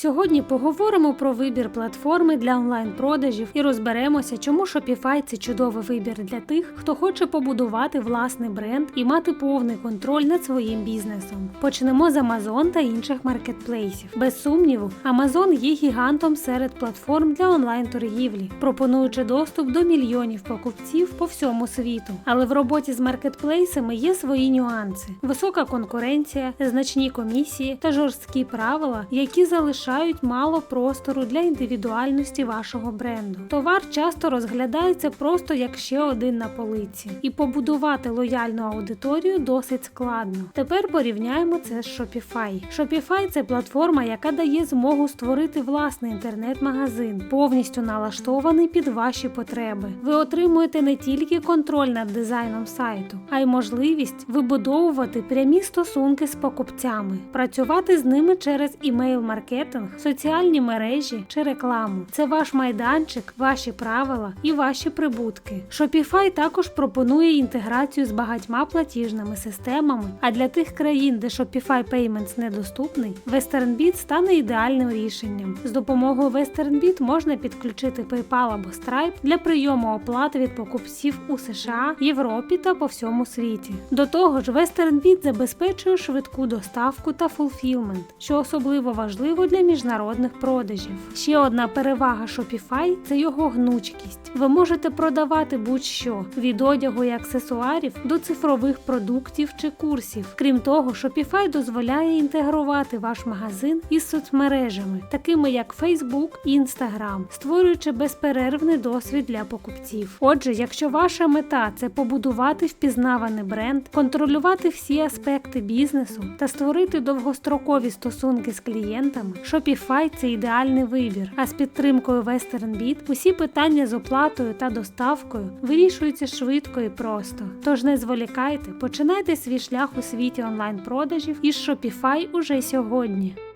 Сьогодні поговоримо про вибір платформи для онлайн-продажів і розберемося, чому Shopify – це чудовий вибір для тих, хто хоче побудувати власний бренд і мати повний контроль над своїм бізнесом. Почнемо з Amazon та інших маркетплейсів. Без сумніву, Amazon є гігантом серед платформ для онлайн-торгівлі, пропонуючи доступ до мільйонів покупців по всьому світу. Але в роботі з маркетплейсами є свої нюанси: висока конкуренція, значні комісії та жорсткі правила, які залишають мало простору для індивідуальності вашого бренду. Товар часто розглядається просто як ще один на полиці, і побудувати лояльну аудиторію досить складно. Тепер порівняємо це з Shopify. Shopify – це платформа, яка дає змогу створити власний інтернет-магазин, повністю налаштований під ваші потреби. Ви отримуєте не тільки контроль над дизайном сайту, а й можливість вибудовувати прямі стосунки з покупцями, працювати з ними через імейл-маркетинг, соціальні мережі чи рекламу. Це ваш майданчик, ваші правила і ваші прибутки. Shopify також пропонує інтеграцію з багатьма платіжними системами. А для тих країн, де Shopify Payments недоступний, WesternBit стане ідеальним рішенням. З допомогою WesternBit можна підключити PayPal або Stripe для прийому оплати від покупців у США, Європі та по всьому світі. До того ж, WesternBit забезпечує швидку доставку та фулфілмент, що особливо важливо для міжнародних продажів. Ще одна перевага Shopify – це його гнучкість. Ви можете продавати будь-що від одягу і аксесуарів до цифрових продуктів чи курсів. Крім того, Shopify дозволяє інтегрувати ваш магазин із соцмережами, такими як Facebook і Instagram, створюючи безперервний досвід для покупців. Отже, якщо ваша мета це побудувати впізнаваний бренд, контролювати всі аспекти бізнесу та створити довгострокові стосунки з клієнтами, Shopify – це ідеальний вибір. А з підтримкою WesternBit усі питання з оплатою та доставкою вирішуються швидко і просто. Тож не зволікайте, починайте свій шлях у світі онлайн-продажів із Shopify уже сьогодні.